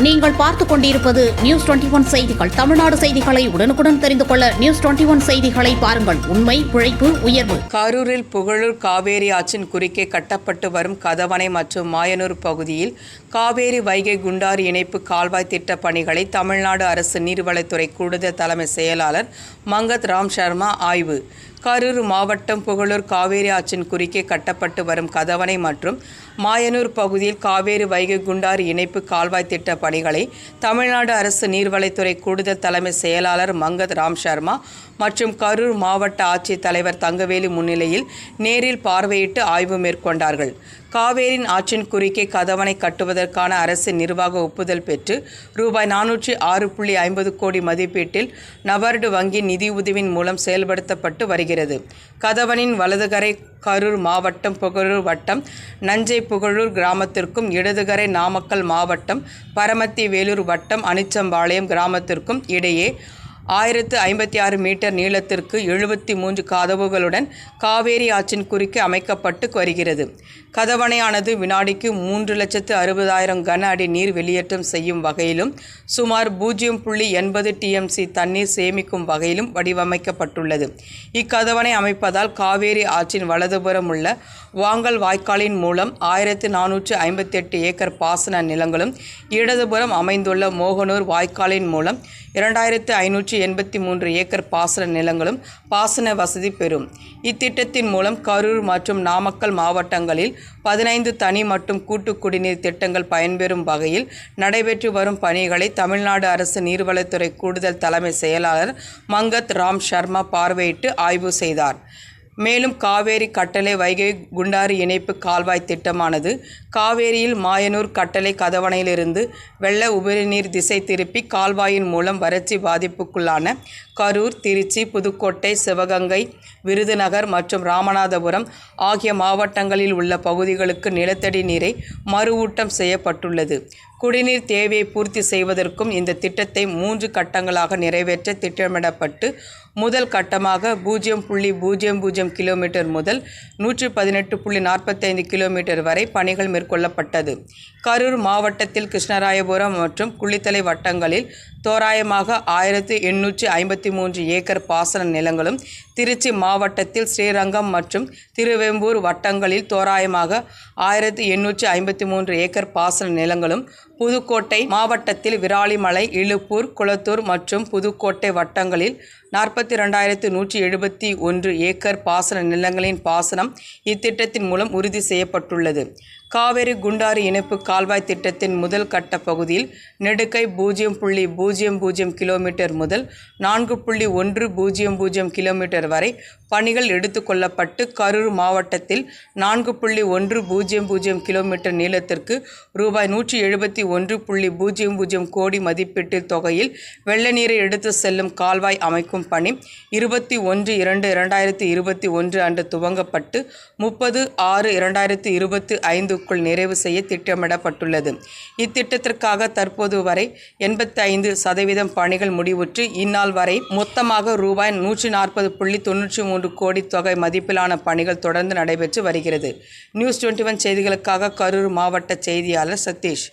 நீங்கள் பார்த்துக் கொண்டிருப்பது நியூஸ் டுவெண்டி ஒன் செய்திகள். தமிழ்நாடு செய்திகளை உடனுக்குடன் தெரிந்து கொள்ள நியூஸ் டுவெண்டி ஒன் செய்திகளை பாருங்கள். உண்மை உழைப்பு உயர்வு. கரூரில் புகழூர் காவேரி ஆற்றின் குறுக்கே கட்டப்பட்டு வரும் கதவணை மற்றும் மாயனூர் பகுதியில் காவேரி வைகை குண்டாறு இணைப்பு கால்வாய் திட்ட பணிகளை தமிழ்நாடு அரசு நீர்வளத்துறை கூடுதல் தலைமை செயலாளர் மங்கத் ராம் சர்மா ஆய்வு. கரூர் மாவட்டம் புகழூர் காவேரி ஆற்றின் குறுக்கே கட்டப்பட்டு வரும் கதவணை மற்றும் மாயனூர் பகுதியில் காவேரி வைகை குண்டாறு இணைப்பு கால்வாய் திட்ட பணிகளை தமிழ்நாடு அரசு நீர்வளத்துறை கூடுதல் தலைமை செயலாளர் மங்கத் ராம் சர்மா மற்றும் கரூர் மாவட்ட ஆட்சித் தலைவர் தங்கவேலு முன்னிலையில் நேரில் பார்வையிட்டு ஆய்வு மேற்கொண்டார்கள். காவேரின் ஆற்றின் குறுக்கே கதவணை கட்டுவதற்கான அரசு நிர்வாக ஒப்புதல் பெற்று ரூபாய் நானூற்றி ஆறு புள்ளி ஐம்பது கோடி மதிப்பீட்டில் நபார்டு வங்கி நிதியுதவியின் மூலம் செயல்படுத்தப்பட்டு வருகிறது. கதவனின் வலதுகரை கரூர் மாவட்டம் புகழூர் வட்டம் நஞ்சை புகழூர் கிராமத்திற்கும் இடதுகரை நாமக்கல் மாவட்டம் பரமத்தி வேலூர் வட்டம் அனிச்சம்பாளையம் கிராமத்திற்கும் இடையே ஆயிரத்து ஐம்பத்தி ஆறு மீட்டர் நீளத்திற்கு எழுபத்தி மூன்று கதவுகளுடன் காவேரி ஆற்றின் குறுக்கே அமைக்கப்பட்டு வருகிறது. கதவணையானது வினாடிக்கு மூன்று லட்சத்து அறுபதாயிரம் கன அடி நீர் வெளியேற்றம் செய்யும் வகையிலும் சுமார் பூஜ்ஜியம் புள்ளி எண்பது டிஎம்சி தண்ணீர் சேமிக்கும் வகையிலும் வடிவமைக்கப்பட்டுள்ளது. இக்கதவணை அமைப்பதால் காவேரி ஆற்றின் வலதுபுறம் உள்ள வாங்கல் வாய்க்காலின் மூலம் ஆயிரத்து நானூற்று ஐம்பத்தி எட்டு ஏக்கர் பாசன நிலங்களும் இடதுபுறம் அமைந்துள்ள மோகனூர் வாய்க்காலின் மூலம் இரண்டாயிரத்து ஐநூற்றி எண்பத்தி மூன்று ஏக்கர் பாசன நிலங்களும் பாசன வசதி பெறும். இத்திட்டத்தின் மூலம் கரூர் மற்றும் நாமக்கல் மாவட்டங்களில் பதினைந்து தனி மற்றும் கூட்டு குடிநீர் திட்டங்கள் பயன்பெறும் வகையில் நடைபெற்று வரும் பணிகளை தமிழ்நாடு அரசு நீர்வளத்துறை கூடுதல் தலைமை செயலாளர் மங்கத் ராம் சர்மா பார்வையிட்டு ஆய்வு செய்தார். மேலும் காவேரி கட்டளை வைகை குண்டாறு இணைப்பு கால்வாய் திட்டமானது காவேரியில் மாயனூர் கட்டளை கதவணையிலிருந்து வெள்ள உபரிநீர் திசை திருப்பி கால்வாயின் மூலம் வறட்சி பாதிப்புக்குள்ளான கரூர் திருச்சி புதுக்கோட்டை சிவகங்கை விருதுநகர் மற்றும் ராமநாதபுரம் ஆகிய மாவட்டங்களில் உள்ள பகுதிகளுக்கு நிலத்தடி நீரை மறுவூட்டம் செய்யப்பட்டுள்ளது. குடிநீர் தேவையை பூர்த்தி செய்வதற்கும் இந்த திட்டத்தை மூன்று கட்டங்களாக நிறைவேற்ற திட்டமிடப்பட்டு முதல் கட்டமாக பூஜ்ஜியம் புள்ளி பூஜ்ஜியம் பூஜ்ஜியம் கிலோமீட்டர் முதல் நூற்றி பதினெட்டு புள்ளி நாற்பத்தைந்து கிலோமீட்டர் வரை பணிகள் மேற்கொள்ளப்பட்டது. கரூர் மாவட்டத்தில் கிருஷ்ணராயபுரம் மற்றும் குளித்தலை வட்டங்களில் தோராயமாக ஆயிரத்து எண்ணூற்றி ஐம்பத்தி மூன்று ஏக்கர் பாசன நிலங்களும் திருச்சி மாவட்டத்தில் ஸ்ரீரங்கம் மற்றும் திருவெம்பூர் வட்டங்களில் தோராயமாக ஆயிரத்தி எண்ணூற்றி ஐம்பத்தி மூன்று ஏக்கர் பாசன நிலங்களும் புதுக்கோட்டை மாவட்டத்தில் விராலிமலை இழுப்பூர் குளத்தூர் மற்றும் புதுக்கோட்டை வட்டங்களில் நாற்பத்தி ரெண்டாயிரத்து நூற்றி எழுபத்தி ஒன்று ஏக்கர் பாசன நிலங்களின் பாசனம் இத்திட்டத்தின் மூலம் உறுதி செய்யப்பட்டுள்ளது. காவேரி குண்டாறு இணைப்பு கால்வாய் திட்டத்தின் முதல் கட்ட பகுதியில் நெடுக்கை பூஜ்ஜியம் புள்ளி பூஜ்ஜியம் பூஜ்ஜியம் கிலோமீட்டர் முதல் நான்கு புள்ளி ஒன்று பூஜ்ஜியம் பூஜ்ஜியம் கிலோமீட்டர் வரை பணிகள் எடுத்துக்கொள்ளப்பட்டு கரூர் மாவட்டத்தில் நான்கு புள்ளி ஒன்று பூஜ்ஜியம் பூஜ்ஜியம் கிலோமீட்டர் நீளத்திற்கு ரூபாய் நூற்றி எழுபத்தி ஒன்று புள்ளி பூஜ்ஜியம் பூஜ்ஜியம் கோடி மதிப்பீட்டு தொகையில் வெள்ள நீரை எடுத்து செல்லும் கால்வாய் அமைக்கும் பணி இருபத்தி ஒன்று இரண்டு இரண்டாயிரத்தி இருபத்தி ஒன்று அன்று துவங்கப்பட்டு முப்பது ஆறு இரண்டாயிரத்தி இருபத்தி ஐந்துக்குள் நிறைவு செய்ய திட்டமிடப்பட்டுள்ளது. இத்திட்டத்திற்காக தற்போது வரை எண்பத்தி ஐந்து சதவீதம் பணிகள் முடிவுற்று இந்நாள் வரை மொத்தமாக ரூபாய் நூற்றி நாற்பது புள்ளி தொன்னூற்றி மூன்று கோடி தொகை மதிப்பிலான பணிகள் தொடர்ந்து நடைபெற்று வருகிறது. நியூஸ் டுவெண்ட்டி ஒன் செய்திகளுக்காக கரூர் மாவட்ட செய்தியாளர் சதீஷ்.